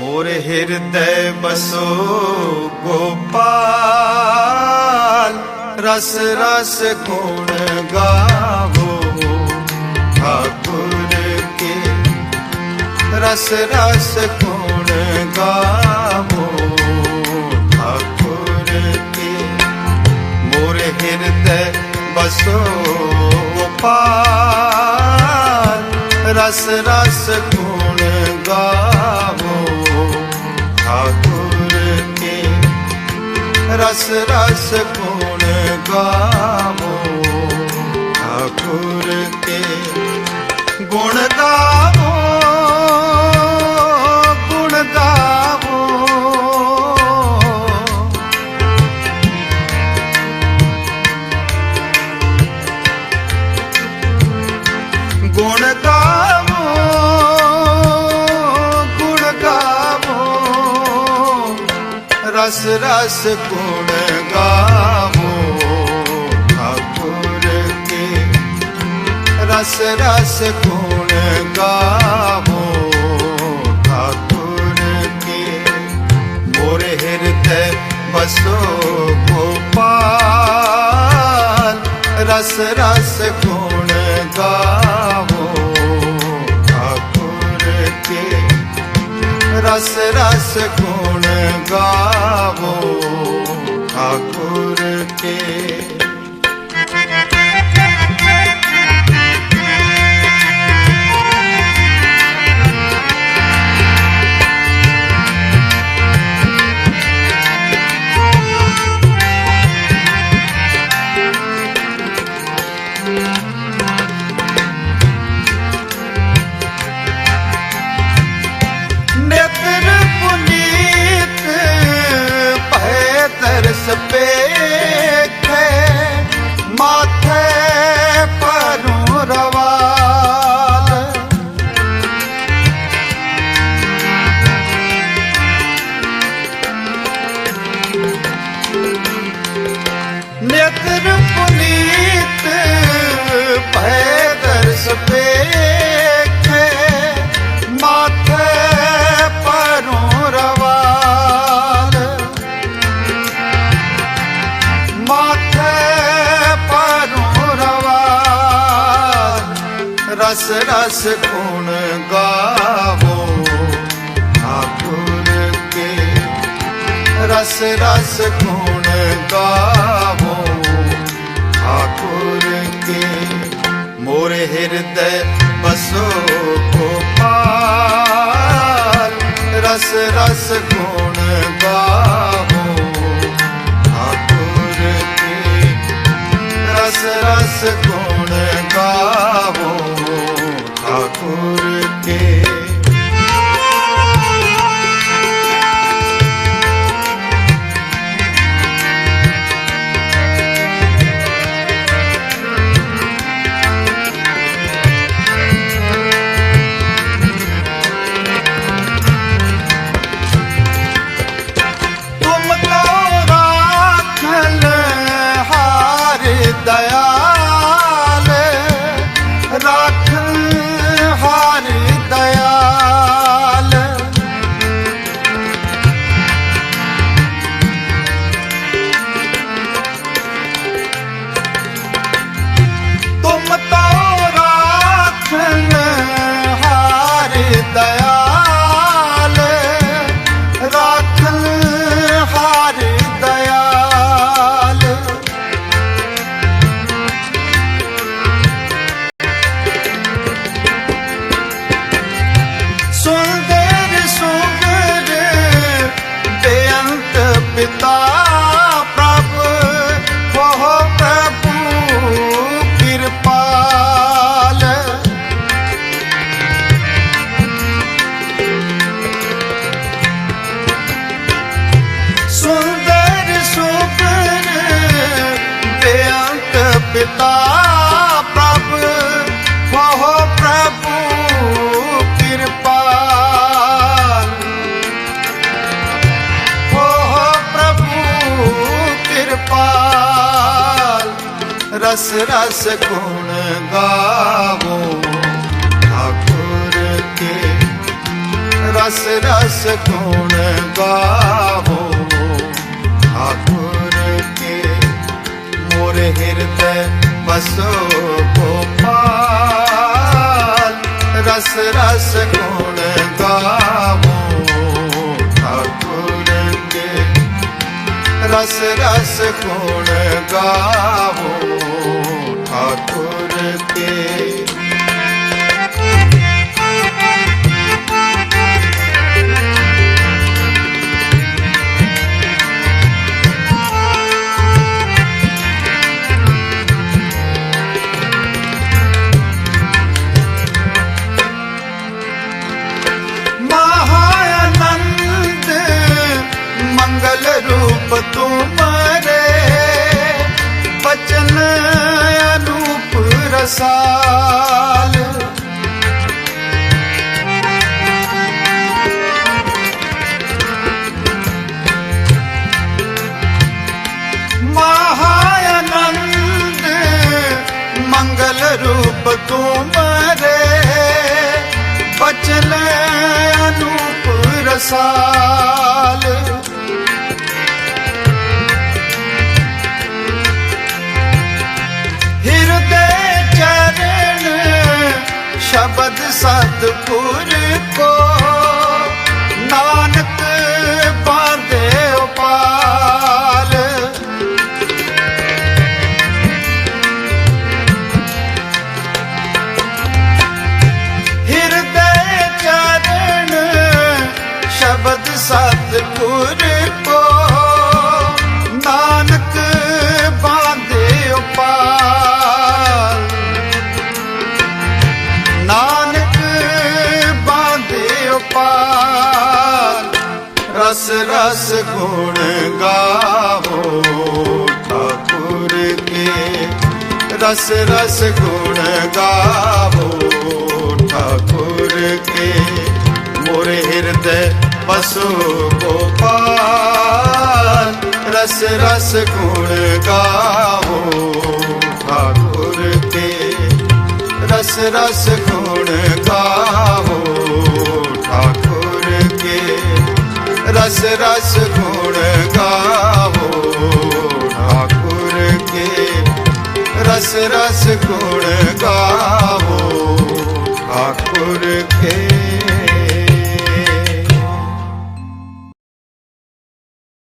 मोर हृदय बसो गोपाल रस रस गुण गावो ठाकुर के रस रस गुण गावो ठाकुर के मोर हृदय बसो गोपाल रस रस गुण गावो ठाकुर के रस रस गुण गावो ठाकुर के गुण गावो ਰਸ ਰਸ ਗੁਣ ਗਾਵੋ, ਠਾਕੁਰ ਕੇ। ਰਸ ਰਸ ਗੁਣ ਗਾਵੋ, ਠਾਕੁਰ ਕੇ। ਮੋਰ ਹਿਰਦੈ ਬਸੋ ਗੋਪਾਲ, ਰਸ ਰਸ ਗੁਣ ਗਾਵੋ, ਠਾਕੁਰ ਕੇ। ਰਸ ਰਸ ਗੁਣ ਗਾਵੋ ਠਾਕੁਰ ਕੇ। ਨੇਤਰ ਰਸ ਰਸ ਗੁਣ ਗਾਵੋ, ਠਾਕੁਰ ਕੇ। ਰਸ ਰਸ ਗੁਣ ਗਾਵੋ, ਠਾਕੁਰ ਕੇ। ਮੋਰ ਹਿਰਦੈ ਬਸੋ ਗੋਪਾਲ, ਰਸ ਰਸ ਗੁਣ ਗਾਵੋ, ਠਾਕੁਰ ਕੇ। ਰਸ ਰਸ ਗੁਣ ਪਿਤਾ ਪ੍ਰਭ ਹੋ ਪ੍ਰਭੂ ਕਿਰਪਾ। ਹੋ ਪ੍ਰਭੂ ਕਿਰਪਾ। ਰਸ ਰਸ ਗੁਣ ਗਾਵੋ। ਠਾਕੁਰ ਕੇ ਰਸ ਰਸ ਗੁਣ ਗਾਵੋ। हृदय बसो गोपाल रस रस गुण गावो ठाकुर के रस रस गुण गावो ਸਾਲ। ਮਹਾਨੰਦ ਮੰਗਲ ਰੂਪ ਤੂੰ ਮਰੇ। ਬਚਲੇ ਅਨੂਪ ਰਸਾਲ। ਗੁਣ ਗਾਵੋ ਠਾਕੁਰ ਕੇ। ਰਸ ਰਸ ਗੁਣ ਗਾਵੋ ਠਾਕੁਰ ਕੇ। ਮੋਰੇ ਹਿਰਦੈ ਪਸੋ ਗੋਪਾਲ। ਰਸ ਰਸ ਗੁਣ ਗਾਵੋ ਠਾਕੁਰ ਕੇ। ਰਸ ਰਸ ਗੁਣ ਗਾਵੋ ਠਾਕੁਰ ਕੇ। ਰਸ ਰਸ रस गुण गावो ठाकुर के रस रस गुण गावो ठाकुर के